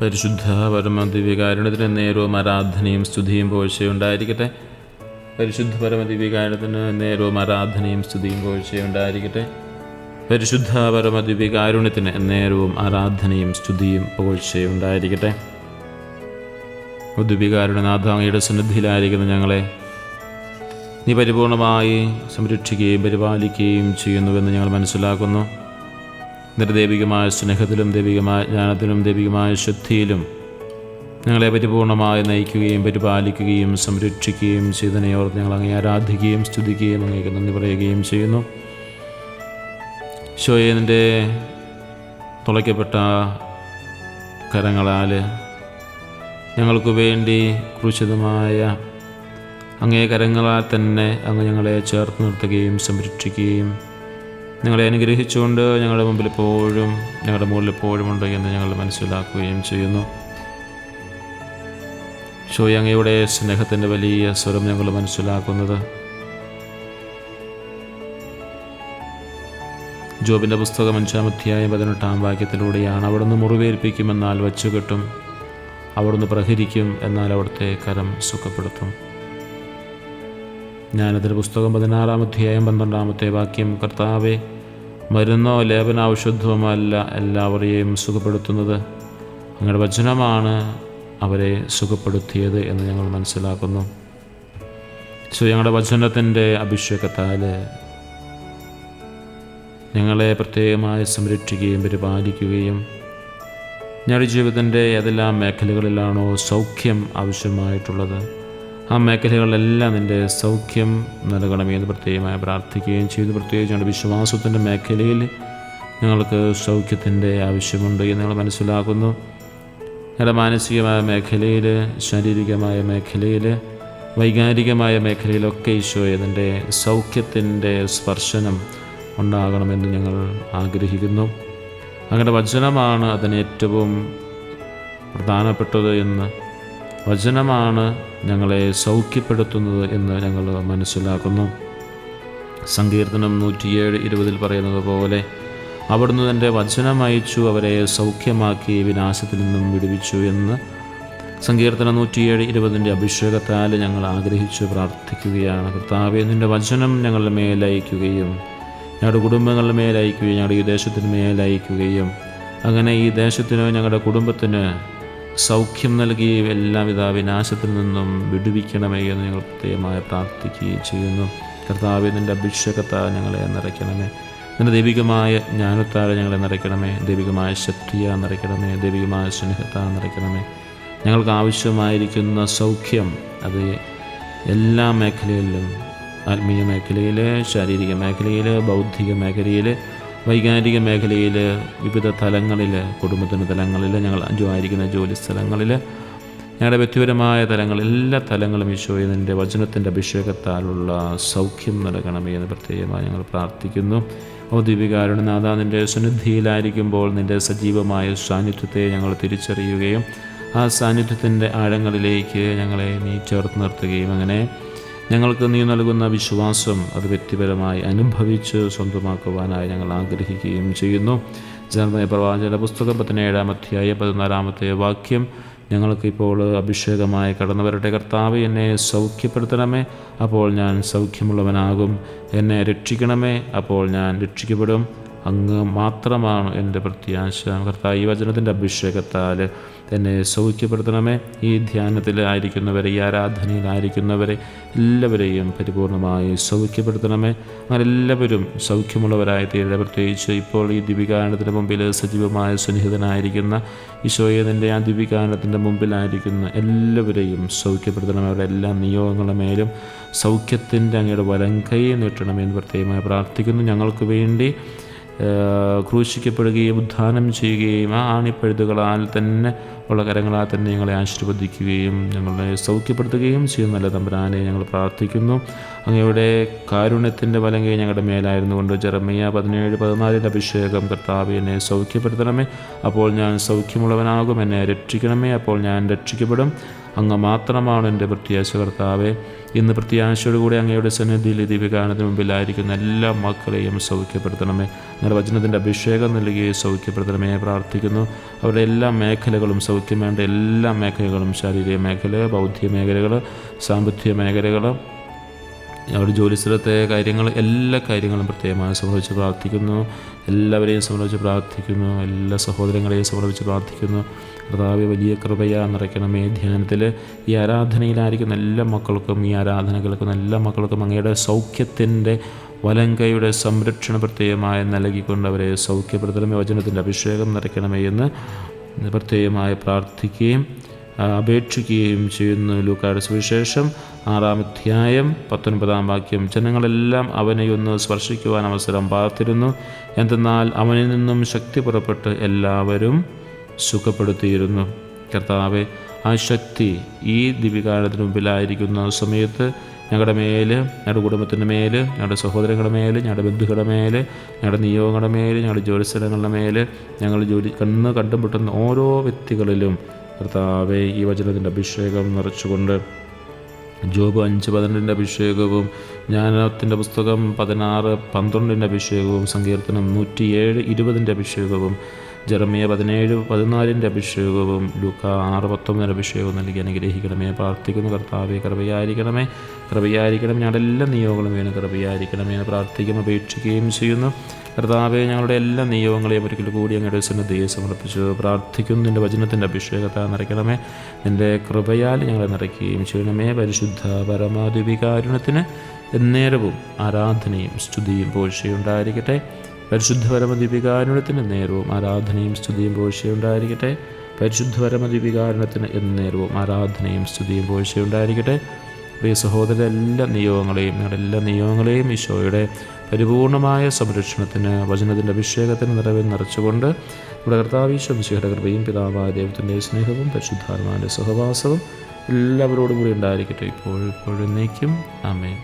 പരിശുദ്ധ പരമ ദിവ്യകാരുണ്യത്തിന് നേരവും ആരാധനയും സ്തുതിയും പോഴ്ചയുണ്ടായിരിക്കട്ടെ. പരിശുദ്ധ പരമ ദിവ്യകാരുണ്യത്തിന് നേരവും ആരാധനയും സ്തുതിയും പോഴ്ചയുണ്ടായിരിക്കട്ടെ. പരിശുദ്ധ പരമ ദിവ്യകാരുണ്യത്തിന് നേരവും ആരാധനയും സ്തുതിയും പോഴ്ചയുണ്ടായിരിക്കട്ടെ. ദിവ്യകാരുണ്യനാഥ അങ്ങയുടെ സന്നിധിയിലായിരിക്കുന്ന ഞങ്ങളെ നീ പരിപൂർണമായി സംരക്ഷിക്കുകയും പരിപാലിക്കുകയും ചെയ്യുന്നുവെന്ന് ഞങ്ങൾ മനസ്സിലാക്കുന്നു. നിന്റെ ദൈവികമായ സ്നേഹത്തിലും ദൈവികമായ ജ്ഞാനത്തിലും ദൈവികമായ ശുദ്ധിയിലും ഞങ്ങളെ പരിപൂർണമായി നയിക്കുകയും പരിപാലിക്കുകയും സംരക്ഷിക്കുകയും ചെയ്തതിനെ ഞങ്ങൾ അങ്ങേ ആരാധിക്കുകയും സ്തുതിക്കുകയും അങ്ങേക്ക് നന്ദി പറയുകയും ചെയ്യുന്നു. ശോയേനിന്റെ തുളയ്ക്കപ്പെട്ട കരങ്ങളാൽ ഞങ്ങൾക്ക് വേണ്ടി ക്രൂശിതമായ അങ്ങേ കരങ്ങളാൽ തന്നെ അങ്ങ് ഞങ്ങളെ ചേർത്ത് നിർത്തുകയും സംരക്ഷിക്കുകയും ഞങ്ങളെ അനുഗ്രഹിച്ചുകൊണ്ട് ഞങ്ങളുടെ മുമ്പിൽ എപ്പോഴും ഞങ്ങളുടെ മുകളിൽ എപ്പോഴും ഉണ്ട് എന്ന് ഞങ്ങൾ മനസ്സിലാക്കുകയും ചെയ്യുന്നു. ഷോയങ്ങയുടെ സ്നേഹത്തിന്റെ വലിയ സ്വരം ഞങ്ങൾ മനസ്സിലാക്കുന്നത്. ജോബിന്റെ പുസ്തകം അഞ്ചാം അധ്യായം പതിനെട്ടാം വാക്യത്തിലൂടെയാണ് അവിടുന്ന് മുറിവേൽപ്പിക്കുമെന്നാൽ വച്ചുകെട്ടും അവിടുന്ന് പ്രഹരിക്കും എന്നാൽ അവിടുത്തെ കരം സുഖപ്പെടുത്തും. ജ്ഞാനത്തിന്റെ പുസ്തകം പതിനാറാം അധ്യായം പന്ത്രണ്ടാമത്തെ വാക്യം. കർത്താവെ മരുന്നോ ലേപന ഔഷധവുമല്ല എല്ലാവരെയും സുഖപ്പെടുത്തുന്നത്. അങ്ങയുടെ വചനമാണ് അവരെ സുഖപ്പെടുത്തിയത് എന്ന് ഞങ്ങൾ മനസ്സിലാക്കുന്നു. സോ ഞങ്ങളുടെ വചനത്തിന്റെ അഭിഷേകത്താൽ ഞങ്ങളെ പ്രത്യേകമായി സംരക്ഷിക്കുകയും പരിപാലിക്കുകയും ഞങ്ങളുടെ ജീവിതത്തിന്റെ ഏതെല്ലാം മേഖലകളിലാണോ സൗഖ്യം ആവശ്യമായിട്ടുള്ളത് ആ മേഖലകളിലെല്ലാം നിന്റെ സൗഖ്യം നൽകണമേ എന്ന് പ്രത്യേകമായി പ്രാർത്ഥിക്കുകയും ചെയ്തു. പ്രത്യേകിച്ച് ഞങ്ങളുടെ വിശ്വാസത്തിന്റെ മേഖലയിൽ ഞങ്ങൾക്ക് സൗഖ്യത്തിന്റെ ആവശ്യമുണ്ട് എന്ന് ഞങ്ങൾ മനസ്സിലാക്കുന്നു. ഞങ്ങളുടെ മാനസികമായ മേഖലയിൽ ശാരീരികമായ മേഖലയിൽ വൈകാരികമായ മേഖലയിലൊക്കെ ഈശോയെ നിന്റെ സൗഖ്യത്തിന്റെ സ്പർശനം ഉണ്ടാകണമെന്ന് ഞങ്ങൾ ആഗ്രഹിക്കുന്നു. അങ്ങനെ വചനമാണ് അതിന് ഏറ്റവും പ്രധാനപ്പെട്ടത് എന്ന് വചനമാണ് ഞങ്ങളെ സൗഖ്യപ്പെടുത്തുന്നത് എന്ന് ഞങ്ങൾ മനസ്സിലാക്കുന്നു. സങ്കീർത്തനം നൂറ്റിയേഴ് ഇരുപതിൽ പറയുന്നത് പോലെ അവിടുന്ന് തന്റെ വചനം അയച്ചു അവരെ സൗഖ്യമാക്കി വിനാശത്തിൽ നിന്നും വിടുവിച്ചു എന്ന് സങ്കീർത്തനം നൂറ്റിയേഴ് ഇരുപതിന്റെ അഭിഷേകത്താൽ ഞങ്ങൾ ആഗ്രഹിച്ചു പ്രാർത്ഥിക്കുകയാണ്. കർത്താവെ നിന്റെ വചനം ഞങ്ങളുടെ മേലയക്കുകയും ഞങ്ങളുടെ കുടുംബങ്ങളുടെ മേലയക്കുകയും ഞങ്ങളുടെ ഈ ദേശത്തിന് മേലയക്കുകയും അങ്ങനെ ഈ ദേശത്തിന് ഞങ്ങളുടെ കുടുംബത്തിന് സൗഖ്യം നൽകുകയും എല്ലാവിധ വിനാശത്തിൽ നിന്നും വിടുവിക്കണമേ എന്ന് ഞങ്ങൾ പ്രത്യേകമായി പ്രാർത്ഥിക്കുകയും ചെയ്യുന്നു. കർത്താവ് നിന്റെ അഭിഷേകത്താൽ ഞങ്ങളെ നിറയ്ക്കണമേ. നിന്റെ ദൈവികമായ ജ്ഞാനത്താൽ ഞങ്ങളെ നിറയ്ക്കണമേ. ദൈവികമായ ശക്തിയാ നിറയ്ക്കണമേ. ദൈവികമായ സ്നേഹത്താൽ നിറയ്ക്കണമേ. ഞങ്ങൾക്ക് ആവശ്യമായിരിക്കുന്ന സൗഖ്യം അത് എല്ലാ മേഖലയിലും ആത്മീയ മേഖലയിൽ ശാരീരിക മേഖലയിൽ ബൗദ്ധിക മേഖലയിൽ വൈകാരിക മേഖലയിൽ വിവിധ തലങ്ങളിൽ കുടുംബത്തിന്റെ തലങ്ങളിൽ ഞങ്ങൾ ആയിരിക്കുന്ന ജോലി സ്ഥലങ്ങളിൽ ഞങ്ങളുടെ വ്യക്തിപരമായ തലങ്ങൾ എല്ലാ തലങ്ങളും ഈശോയെ നിന്റെ വചനത്തിന്റെ അഭിഷേകത്താലുള്ള സൗഖ്യം നൽകണമേ എന്ന് പ്രത്യേകമായി ഞങ്ങൾ പ്രാർത്ഥിക്കുന്നു. ഓ ദീപികാരുടെ നാഥ നിന്റെ സന്നിധിയിലായിരിക്കുമ്പോൾ നിന്റെ സജീവമായ സാന്നിധ്യത്തെ ഞങ്ങൾ തിരിച്ചറിയുകയും ആ സാന്നിധ്യത്തിന്റെ ആഴങ്ങളിലേക്ക് ഞങ്ങളെ നീ ചേർത്ത് നിർത്തുകയും അങ്ങനെ ഞങ്ങൾക്ക് നീ നൽകുന്ന വിശ്വാസം അത് വ്യക്തിപരമായി അനുഭവിച്ച് സ്വന്തമാക്കുവാനായി ഞങ്ങൾ ആഗ്രഹിക്കുകയും ചെയ്യുന്നു. ജനമയ പ്രവാചക പുസ്തകം പതിനേഴാം അധ്യായ പതിനാലാമത്തെ വാക്യം ഞങ്ങൾക്ക് ഇപ്പോൾ അഭിഷേകമായി കടന്നു വരട്ടെ കർത്താവ് എന്നെ സൗഖ്യപ്പെടുത്തണമേ അപ്പോൾ ഞാൻ സൗഖ്യമുള്ളവനാകും. എന്നെ രക്ഷിക്കണമേ അപ്പോൾ ഞാൻ രക്ഷിക്കപ്പെടും. അങ്ങ് മാത്രമാണ് എന്റെ പ്രത്യാശ. കർത്താവ് ഈ വചനത്തിന്റെ അഭിഷേകത്താൽ എന്നെ സൗഖ്യപ്പെടുത്തണമേ. ഈ ധ്യാനത്തിലായിരിക്കുന്നവരെ ഈ ആരാധനയിലായിരിക്കുന്നവരെ എല്ലാവരെയും പരിപൂർണമായി സൗഖ്യപ്പെടുത്തണമേ. അങ്ങനെ എല്ലാവരും സൗഖ്യമുള്ളവരായി തീരുടെ പ്രത്യേകിച്ച് ഇപ്പോൾ ഈ ദിവികാരണത്തിന് മുമ്പിൽ സജീവമായ സുനിഹിതനായിരിക്കുന്ന ഈശോയെ നിന്റെ ആ ദിവികാരണത്തിന്റെ മുമ്പിലായിരിക്കുന്ന എല്ലാവരെയും സൗഖ്യപ്പെടുത്തണമേ. അവരുടെ എല്ലാ നിയോഗങ്ങളുടെ മേലും സൗഖ്യത്തിന്റെ അങ്ങയുടെ വലം കൈ നീട്ടണമെന്ന് പ്രത്യേകമായി പ്രാർത്ഥിക്കുന്നു. ഞങ്ങൾക്ക് വേണ്ടി ക്രൂശിക്കപ്പെടുകയും ഉദ്ധാനം ചെയ്യുകയും ആ ആണിപ്പഴുതുകളാൽ തന്നെ ഉള്ള കരങ്ങളാൽ തന്നെ ഞങ്ങളെ ആശീർവദിക്കുകയും ഞങ്ങളെ സൗഖ്യപ്പെടുത്തുകയും ചെയ്യുന്ന നല്ല തമ്പുരാനെ ഞങ്ങൾ പ്രാർത്ഥിക്കുന്നു. അങ്ങയുടെ കാരുണ്യത്തിന്റെ വലങ്കை ഞങ്ങളുടെ മേലായിരുന്നു കൊണ്ട് ജെറമയ്യ പതിനേഴ് പതിനാലിന്റെ അഭിഷേകം കർത്താവ് എന്നെ സൗഖ്യപ്പെടുത്തണമേ. അപ്പോൾ ഞാൻ സൗഖ്യമുള്ളവനാകും എന്നെ രക്ഷിക്കണമേ. അപ്പോൾ ഞാൻ രക്ഷിക്കപ്പെടും. അങ്ങ് മാത്രമാണ് എന്റെ പ്രത്യാശ കർത്താവെ. ഇന്ന് പ്രത്യാശയോടുകൂടി അങ്ങയുടെ സന്നിധിയിൽ ദിവ്യകാരണത്തിന് മുമ്പിലായിരിക്കുന്ന എല്ലാ മക്കളെയും സൗഖ്യപ്പെടുത്തണമേ. അങ്ങനെ വചനത്തിന്റെ അഭിഷേകം നൽകുകയും സൗഖ്യപ്പെടുത്തണമേ. പ്രാർത്ഥിക്കുന്നു. അവരുടെ എല്ലാ മേഖലകളും സൗഖ്യം വേണ്ട എല്ലാ മേഖലകളും ശാരീരിക മേഖല ബൗദ്ധിക മേഖലകൾ സാമ്പത്തിക മേഖലകൾ അവിടെ ജോലി സ്ഥലത്തെ കാര്യങ്ങൾ എല്ലാ കാര്യങ്ങളും പ്രത്യേകമായി സംബന്ധിച്ച് പ്രാർത്ഥിക്കുന്നു. എല്ലാവരെയും സംബന്ധിച്ച് പ്രാർത്ഥിക്കുന്നു. എല്ലാ സഹോദരങ്ങളെയും സംബന്ധിച്ച് പ്രാർത്ഥിക്കുന്നു. കർത്താവ് വലിയ കൃപയാ നിറയ്ക്കണമേ ധ്യാനത്തിൽ. ഈ ആരാധനയിലായിരിക്കുന്ന എല്ലാ മക്കൾക്കും ഈ ആരാധന കേൾക്കുന്ന എല്ലാ മക്കൾക്കും അങ്ങയുടെ സൗഖ്യത്തിന്റെ വലങ്കയുടെ സംരക്ഷണ പ്രത്യേകമായി നൽകിക്കൊണ്ട് അവരെ സൗഖ്യപ്പെടുത്തണമേ വചനത്തിന്റെ അഭിഷേകം നിറയ്ക്കണമേ എന്ന് പ്രത്യേകമായി പ്രാർത്ഥിക്കുകയും അപേക്ഷിക്കുകയും ചെയ്യുന്നു ലൂക്കാട് സുവിശേഷം ആറാം അധ്യായം പത്തൊൻപതാം വാക്യം. ജനങ്ങളെല്ലാം അവനെ ഒന്ന് സ്പർശിക്കുവാൻ അവസരം പാർത്തിരുന്നു. എന്തെന്നാൽ അവനിൽ നിന്നും ശക്തി പുറപ്പെട്ട് എല്ലാവരും സുഖപ്പെടുത്തിയിരുന്നു. കർത്താവെ ആ ശക്തി ഈ ദിവികാലത്തിന് മുമ്പിലായിരിക്കുന്ന സമയത്ത് ഞങ്ങളുടെ മേൽ ഞങ്ങളുടെ കുടുംബത്തിന്റെ മേൽ ഞങ്ങളുടെ സഹോദരങ്ങളുടെ മേൽ ഞങ്ങളുടെ ബന്ധുക്കളുടെ മേൽ ഞങ്ങളുടെ നിയോഗങ്ങളുടെ മേൽ ഞങ്ങളുടെ ജോലിസ്ഥലങ്ങളുടെ മേൽ ഞങ്ങൾ ജോലി കണ്ണ് കണ്ടുമുട്ടുന്ന ഓരോ വ്യക്തികളിലും കർത്താവെ ഈ വചനത്തിന്റെ അഭിഷേകം നിറച്ചുകൊണ്ട് ജോബ് അഞ്ച് പതിനെട്ടിന്റെ അഭിഷേകവും ജ്ഞാനത്തിന്റെ പുസ്തകം പതിനാറ് പന്ത്രണ്ടിന്റെ അഭിഷേകവും സങ്കീർത്തനം നൂറ്റിയേഴ് ഇരുപതിന്റെ അഭിഷേകവും ജെറമിയ പതിനേഴ് പതിനാലിന്റെ അഭിഷേകവും ലൂക്ക ആറ് പത്തൊമ്പതിന്റെ അഭിഷേകവും നൽകി അനുഗ്രഹിക്കണമേ. പ്രാർത്ഥിക്കുന്നു കർത്താവെ കൃപയായിരിക്കണമേ കൃപയായിരിക്കണം ഞങ്ങളുടെ എല്ലാ നിയോഗങ്ങളും വേണം കൃപയായിരിക്കണമേ എന്ന് പ്രാർത്ഥിക്കുകയും അപേക്ഷിക്കുകയും ചെയ്യുന്നു. കർത്താവെ ഞങ്ങളുടെ എല്ലാ നിയോഗങ്ങളെയും ഒരിക്കൽ കൂടി അങ്ങയുടെ സന്നദ്ധയെ സമർപ്പിച്ചു പ്രാർത്ഥിക്കുന്നു. നിന്റെ വചനത്തിന്റെ അഭിഷേകത്തെ നിറയ്ക്കണമേ. നിന്റെ കൃപയാൽ ഞങ്ങളെ നിറയ്ക്കുകയും ചെയ്യണമേ. പരിശുദ്ധ പരമാധിപികാരുണത്തിന് എന്നേരവും ആരാധനയും സ്തുതിയും പോഴ്ചയുണ്ടായിരിക്കട്ടെ പരിശുദ്ധ പരമദിപികാരുണത്തിന് നേരവും ആരാധനയും സ്തുതിയും പോഴ്ചയുണ്ടായിരിക്കട്ടെ പരിശുദ്ധ പരമദിപികാരുണത്തിന് എന്നേരവും ആരാധനയും സ്തുതിയും പോഴ്ചയുണ്ടായിരിക്കട്ടെ പ്രിയ സഹോദര എല്ലാ നിയോഗങ്ങളെയും ഞങ്ങളുടെ എല്ലാ നിയോഗങ്ങളെയും ഈശോയുടെ പരിപൂർണമായ സംരക്ഷണത്തിന് വചനത്തിന്റെ അഭിഷേകത്തിന് നിറവിൽ നിറച്ചുകൊണ്ട് നമ്മുടെ കർത്താവീശ്വം മിശിഹയുടെ കൃപയും പിതാവായ ദൈവത്തിന്റെ സ്നേഹവും പരിശുദ്ധാത്മാവിന്റെ സഹവാസവും എല്ലാവരോടും കൂടി ഉണ്ടായിരിക്കട്ടെ. ഇപ്പോഴും ഇപ്പോഴും നീക്കും ആമേൻ.